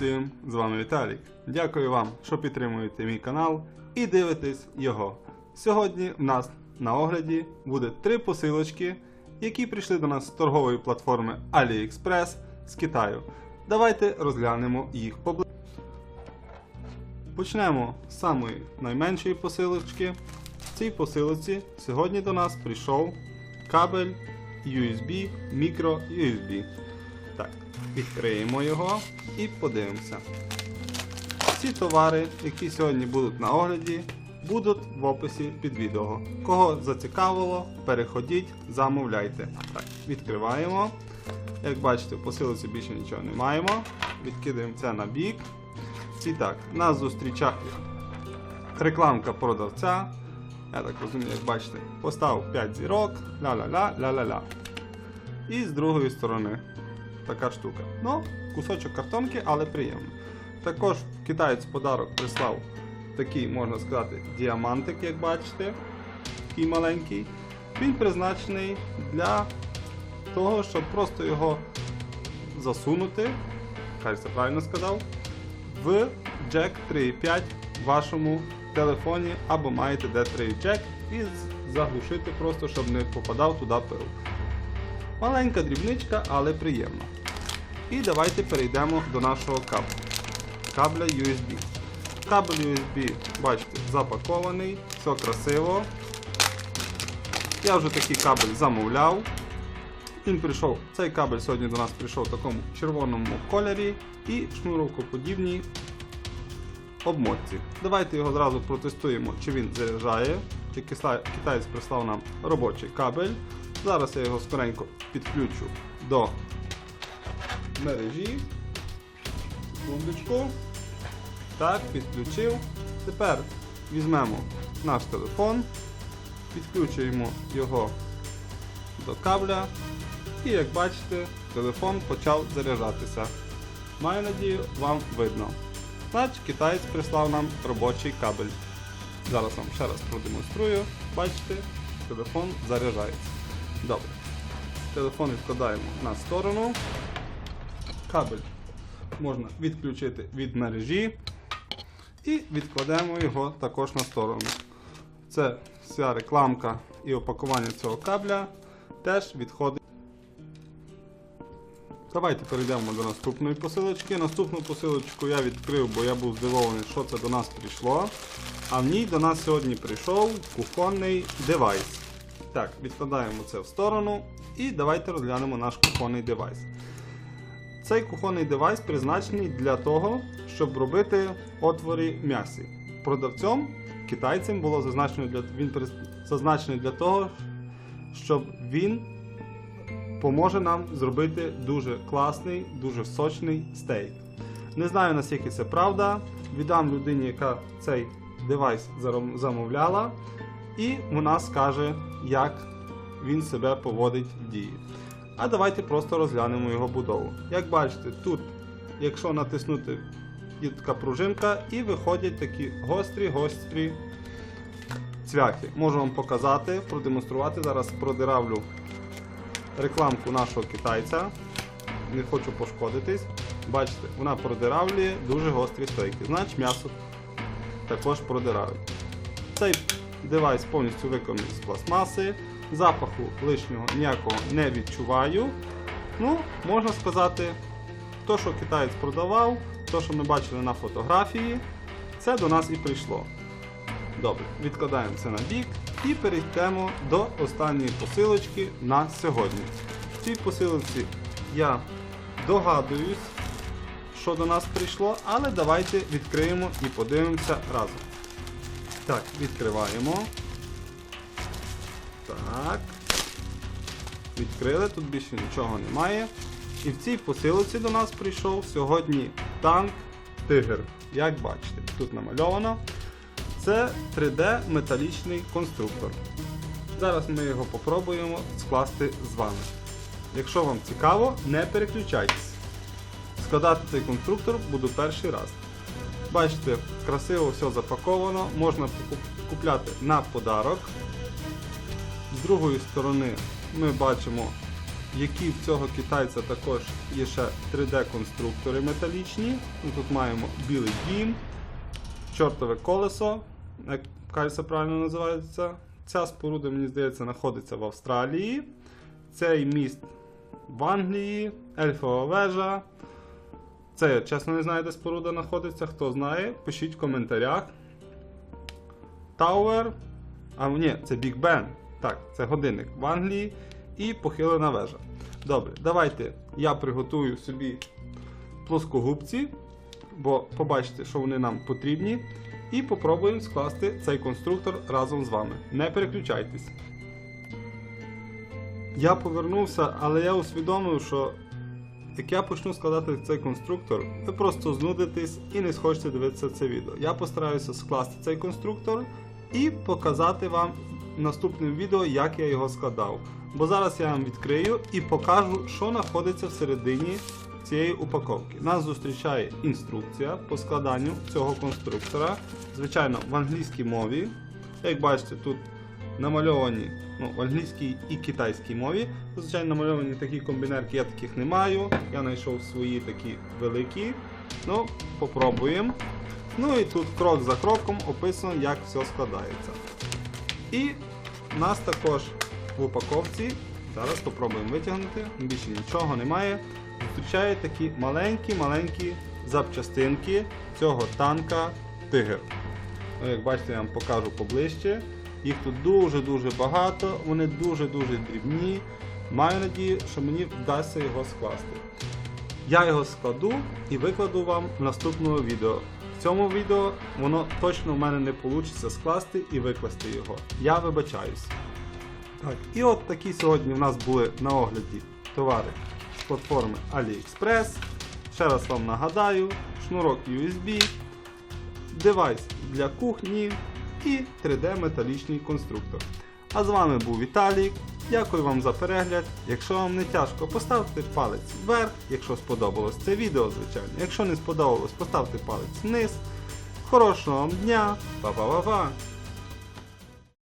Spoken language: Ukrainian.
всім! З вами Віталік. Дякую вам, що підтримуєте мій канал і дивитесь його. Сьогодні в нас на огляді буде три посилочки, які прийшли до нас з торгової платформи AliExpress з Китаю. Давайте розглянемо їх поближче. Почнемо з самої найменшої посилочки. В цій посилочці сьогодні до нас прийшов кабель USB, мікро USB. Відкриємо його і подивимося. Всі товари, які сьогодні будуть на огляді, будуть в описі під відео. Кого зацікавило, переходіть, замовляйте. Так, відкриваємо. Як бачите, в посилці більше нічого не маємо. Відкидаємо це на бік. І так, нас зустрічає рекламка продавця. Я так розумію, як бачите, поставив 5 зірок, ля-ля-ля, ля-ля-ля. І з другої сторони така штука. Ну, кусочок картонки, але приємно. Також китаєць подарок прислав такий, можна сказати, діамантик, як бачите, такий маленький. Він призначений для того, щоб просто його засунути, хай це правильно сказав, в джек 3.5 в вашому телефоні або маєте D3 джек і заглушити просто, щоб не попадав туди пил. Маленька дрібничка, але приємна. І давайте перейдемо до нашого кабля. Кабля USB. Кабель USB, бачите, запакований, все красиво. Я вже такий кабель замовляв. Він прийшов, цей кабель сьогодні до нас прийшов в такому червоному кольорі і шнуровкоподібній обмотці. Давайте його зразу протестуємо, чи він заряджає, китаєць прислав нам робочий кабель. Зараз я його скоренько підключу до мережі. Секундочку. Так, підключив. Тепер візьмемо наш телефон, підключуємо його до кабля. І як бачите, телефон почав заряджатися. Маю надію, вам видно. Значить, китаєць прислав нам робочий кабель. Зараз вам ще раз продемонструю. Бачите, телефон заряджається. Добре. Телефон відкладаємо на сторону. Кабель можна відключити від мережі. І відкладемо його також на сторону. Це вся рекламка і опакування цього кабля теж відходить. Давайте перейдемо до наступної посилочки. Наступну посилочку я відкрив, бо я був здивований, що це до нас прийшло. А в ній до нас сьогодні прийшов кухонний девайс. Так, відкладаємо це в сторону і давайте розглянемо наш кухонний девайс. Цей кухонний девайс призначений для того, щоб робити отвори м'ясі. Продавцем, китайцем було зазначено для він зазначений для того, щоб він поможе нам зробити дуже класний, дуже сочний стейк. Не знаю наскільки це правда. Віддам людині, яка цей девайс замовляла, і вона скаже, як він себе поводить в дії. А давайте просто розглянемо його будову. Як бачите, тут, якщо натиснути, є така пружинка, і виходять такі гострі-гострі цвяхи. Можу вам показати, продемонструвати. Зараз продиравлю рекламку нашого китайця. Не хочу пошкодитись. Бачите, вона продиравлює дуже гострі стейки. Значить м'ясо також продирають. Цей девайс повністю виконаний з пластмаси. Запаху лишнього ніякого не відчуваю. Ну, можна сказати, то, що китаєць продавав, то, що ми бачили на фотографії, це до нас і прийшло. Добре, відкладаємо це на бік і перейдемо до останньої посилочки на сьогодні. В цій посилочці я догадуюсь, що до нас прийшло, але давайте відкриємо і подивимося разом. Так, відкриваємо. Так. Відкрили, тут більше нічого немає. І в цій посилці до нас прийшов сьогодні танк Тигр. Як бачите, тут намальовано. Це 3D металічний конструктор. Зараз ми його попробуємо скласти з вами. Якщо вам цікаво, не переключайтесь. Складати цей конструктор буду перший раз. Бачите, красиво все запаковано, можна купляти на подарок. З другої сторони ми бачимо які в цього китайця також є ще 3D-конструктори металічні. Ну, тут маємо білий дім, чортове колесо, як кажеться правильно називається. Ця споруда, мені здається, знаходиться в Австралії. Цей міст в Англії, ельфова вежа. Це я чесно не знаю, де споруда знаходиться. Хто знає, пишіть в коментарях. Тауер. А ні, це Біг Бен. Так, це годинник в Англії і похилена вежа. Добре, давайте я приготую собі плоскогубці, бо побачите, що вони нам потрібні. І попробуємо скласти цей конструктор разом з вами. Не переключайтесь. Я повернувся, але я усвідомив, що як я почну складати цей конструктор, ви просто знудитесь і не схочете дивитися це відео. Я постараюся скласти цей конструктор і показати вам в наступному відео, як я його складав. Бо зараз я вам відкрию і покажу, що знаходиться всередині цієї упаковки. Нас зустрічає інструкція по складанню цього конструктора, звичайно, в англійській мові. Як бачите, тут намальовані ну, в англійській і китайській мові. Звичайно, намальовані такі комбінерки, я таких не маю. Я знайшов свої такі великі. Ну, попробуємо. Ну і тут крок за кроком описано, як все складається. І в нас також в упаковці, зараз спробуємо витягнути, більше нічого немає. Зустрічає такі маленькі-маленькі запчастинки цього танка Тигр. Ну, як бачите, я вам покажу поближче. Їх тут дуже-дуже багато, вони дуже-дуже дрібні. Маю надію, що мені вдасться його скласти. Я його складу і викладу вам в наступному відео. В цьому відео воно точно в мене не вийде скласти і викласти його. Я вибачаюсь. Так, і от такі сьогодні в нас були на огляді товари з платформи AliExpress. Ще раз вам нагадаю, шнурок USB, девайс для кухні і 3D металічний конструктор. А з вами був Віталій. Дякую вам за перегляд. Якщо вам не тяжко, поставте палець вверх, якщо сподобалось це відео, звичайно. Якщо не сподобалось, поставте палець вниз. Хорошого вам дня, па-па-па-па!